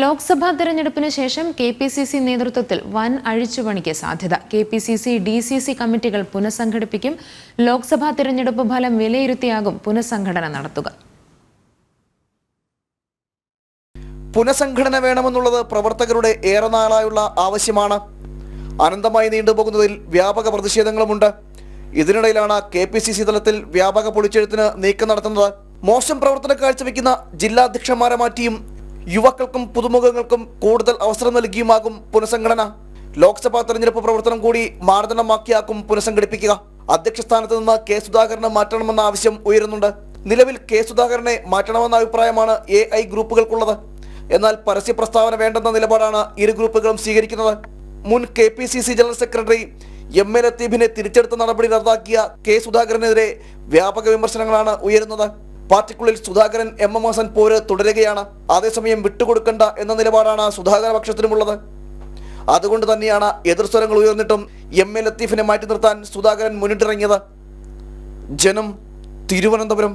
ലോക്സഭാ തെരഞ്ഞെടുപ്പിന് ശേഷം K P C C നേതൃത്വത്തിൽ വൻ അഴിച്ചുപണിക്ക് സാധ്യത. K P C C D C C കമ്മിറ്റികൾ പുനഃസംഘടിപ്പിക്കും. ലോക്സഭാ തെരഞ്ഞെടുപ്പ് ഫലം വിലയിരുത്തിയാകും പുനഃസംഘടന നടത്തുക. പുനഃസംഘടന വേണമെന്നുള്ളത് പ്രവർത്തകരുടെ ഏറെ നാളായുള്ള ആവശ്യമാണ്. അനന്തമായി നീണ്ടുപോകുന്നതിൽ വ്യാപക പ്രതിഷേധങ്ങളുമുണ്ട്. ഇതിനിടയിലാണ് കെ പി സി സി തലത്തിൽ വ്യാപക പൊളിച്ചെഴുത്തിന് നീക്കം നടത്തുന്നത്. മോശം പ്രവർത്തന കാഴ്ചവെക്കുന്ന ജില്ലാധ്യക്ഷന്മാരെ മാറ്റിയും യുവാക്കൾക്കും പുതുമുഖങ്ങൾക്കും കൂടുതൽ അവസരം നൽകിയുമാകും പുനഃസംഘടന. ലോക്സഭാ തെരഞ്ഞെടുപ്പ് പ്രവർത്തനം കൂടി മാനദണ്ഡമാക്കിയാക്കും പുനഃസംഘടിപ്പിക്കുക. അധ്യക്ഷ സ്ഥാനത്ത് നിന്ന് കെ സുധാകരനെ മാറ്റണമെന്ന ആവശ്യം ഉയരുന്നുണ്ട്. നിലവിൽ കെ സുധാകരനെ മാറ്റണമെന്ന അഭിപ്രായമാണ് എ ഐ ഗ്രൂപ്പുകൾക്കുള്ളത്. എന്നാൽ പരസ്യ പ്രസ്താവന വേണ്ടെന്ന നിലപാടാണ് ഇരു ഗ്രൂപ്പുകളും സ്വീകരിക്കുന്നത്. മുൻ K P C C general secretary M A ലത്തീഫിനെ തിരിച്ചെടുത്ത നടപടി റദ്ദാക്കിയ കെ സുധാകരനെതിരെ വ്യാപക വിമർശനങ്ങളാണ് ഉയരുന്നത്. പാർട്ടിക്കുള്ളിൽ സുധാകരൻ എം എം ഹസൻ പോര് തുടരുകയാണ്. അതേസമയം വിട്ടുകൊടുക്കണ്ട എന്ന നിലപാടാണ് സുധാകര പക്ഷത്തിനുമുള്ളത് അതുകൊണ്ട് തന്നെയാണ് എതിർസ്വരങ്ങൾ ഉയർന്നിട്ടും എം എ ലത്തീഫിനെ മാറ്റി നിർത്താൻ സുധാകരൻ മുന്നിട്ടിറങ്ങിയത്. ജനം തിരുവനന്തപുരം